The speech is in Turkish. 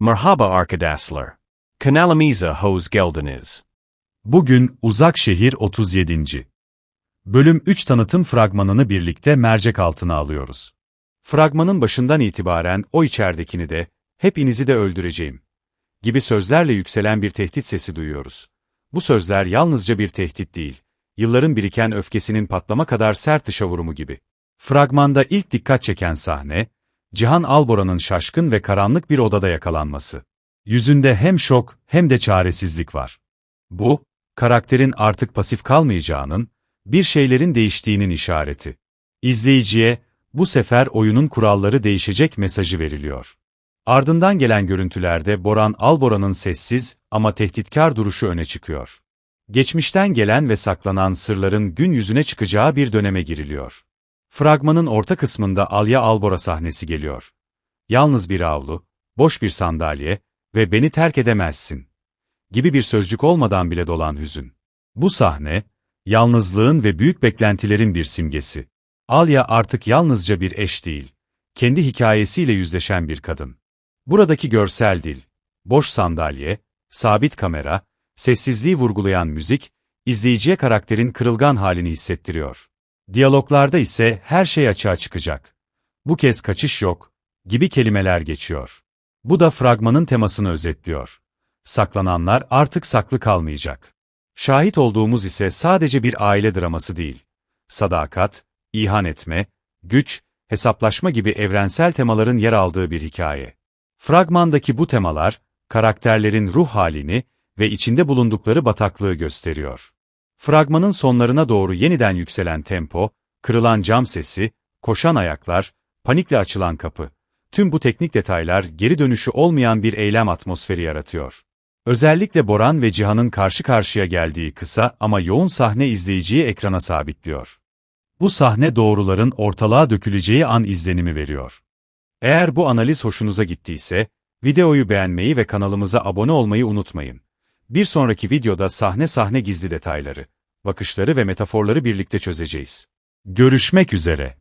Merhaba arkadaşlar. Kanalımıza hoş geldiniz. Bugün Uzak Şehir 37. Bölüm 3 tanıtım fragmanını birlikte mercek altına alıyoruz. Fragmanın başından itibaren o içeridekini de, hepinizi de öldüreceğim gibi sözlerle yükselen bir tehdit sesi duyuyoruz. Bu sözler yalnızca bir tehdit değil, yılların biriken öfkesinin patlama kadar sert dışa vurumu gibi. Fragmanda ilk dikkat çeken sahne, Cihan Albora'nın şaşkın ve karanlık bir odada yakalanması. Yüzünde hem şok hem de çaresizlik var. Bu, karakterin artık pasif kalmayacağının, bir şeylerin değiştiğinin işareti. İzleyiciye, bu sefer oyunun kuralları değişecek mesajı veriliyor. Ardından gelen görüntülerde Boran Albora'nın sessiz ama tehditkar duruşu öne çıkıyor. Geçmişten gelen ve saklanan sırların gün yüzüne çıkacağı bir döneme giriliyor. Fragmanın orta kısmında Alya Albora sahnesi geliyor. Yalnız bir avlu, boş bir sandalye ve beni terk edemezsin gibi bir sözcük olmadan bile dolan hüzün. Bu sahne, yalnızlığın ve büyük beklentilerin bir simgesi. Alya artık yalnızca bir eş değil, kendi hikayesiyle yüzleşen bir kadın. Buradaki görsel dil, boş sandalye, sabit kamera, sessizliği vurgulayan müzik, izleyiciye karakterin kırılgan halini hissettiriyor. Diyaloglarda ise her şey açığa çıkacak. Bu kez kaçış yok, gibi kelimeler geçiyor. Bu da fragmanın temasını özetliyor. Saklananlar artık saklı kalmayacak. Şahit olduğumuz ise sadece bir aile draması değil. Sadakat, ihan etme, güç, hesaplaşma gibi evrensel temaların yer aldığı bir hikaye. Fragmandaki bu temalar, karakterlerin ruh halini ve içinde bulundukları bataklığı gösteriyor. Fragmanın sonlarına doğru yeniden yükselen tempo, kırılan cam sesi, koşan ayaklar, panikle açılan kapı. Tüm bu teknik detaylar geri dönüşü olmayan bir eylem atmosferi yaratıyor. Özellikle Boran ve Cihan'ın karşı karşıya geldiği kısa ama yoğun sahne izleyiciyi ekrana sabitliyor. Bu sahne doğruların ortalığa döküleceği an izlenimi veriyor. Eğer bu analiz hoşunuza gittiyse, videoyu beğenmeyi ve kanalımıza abone olmayı unutmayın. Bir sonraki videoda sahne sahne gizli detayları, bakışları ve metaforları birlikte çözeceğiz. Görüşmek üzere.